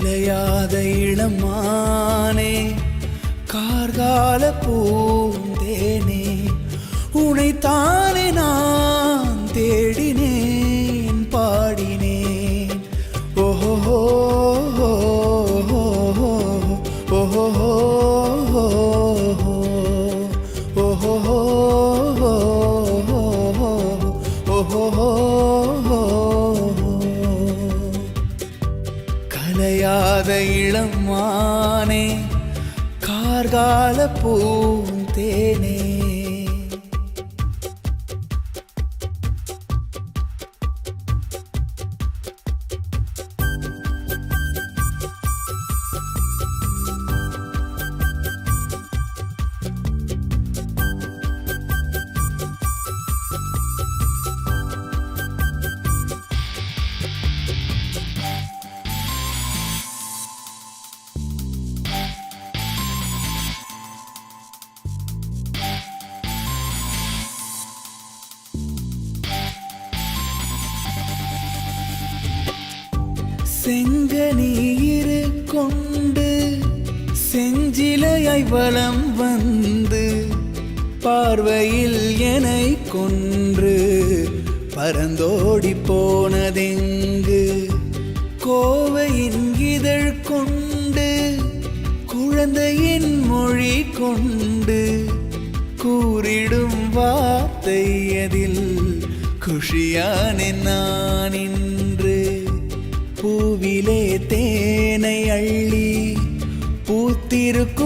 அலையாத இளமானே கார்கால பூந்தேனே உனைத்தானே நான் நிலையாத இளம் மானே கார்கால பூந்தேனே செங்கநீரு கொண்டு செஞ்சிலையாய் வலம் வந்து பார்வையில் என்னை கொன்று பரந்தோடி போனதெங்கு கோவையின் இதழ் கொண்டு குழந்தையின் மொழி கொண்டு கூறிடும் வார்த்தை அதில் குஷியானே நான்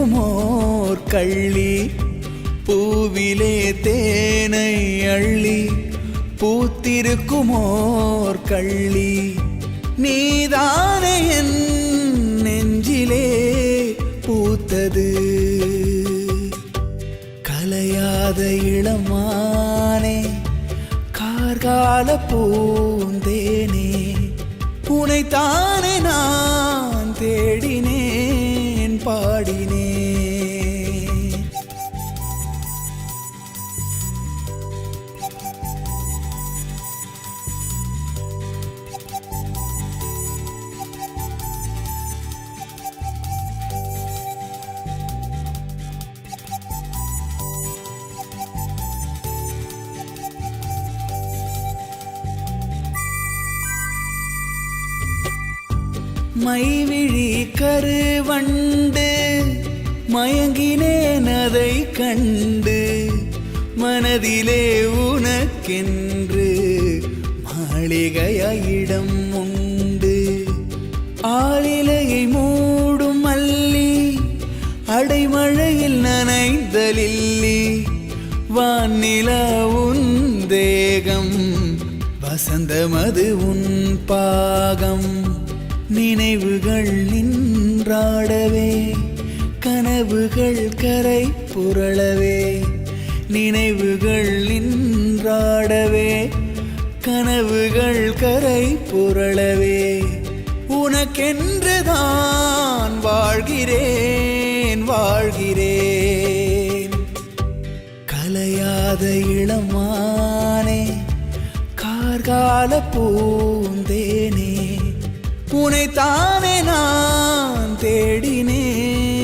பூத்திருக்குமோர் கள்ளி பூவிலே தேனை அள்ளி பூத்திருக்குமோர் கள்ளி. நீதானே என் நெஞ்சிலே பூத்தது. கலையாத இளமானே கார்கால பூந்தேனே உனைத்தானே நான் தேடினேன் பாடினேன். மைவிழி கருவண்டு மயங்கினேன் அதை கண்டு மனதிலே உனக்கென்று மாளிகையிடம் உண்டு. ஆளிலையை மூடும் மல்லி அடைமழையில் நனைந்தலில்லி வானிலா உன் தேகம் வசந்தமது உன் பாகம். நினைவுகள் நின்றாடவே கனவுகள் கரை புரளவே. நினைவுகள் நின்றாடவே கனவுகள் கரை புரளவே. உனக்கென்றுதான் வாழ்கிறேன் வாழ்கிறேன். கலையாத இளமானே கார்கால பூந்தேனே. உனை தானே நான் தேடினேன்.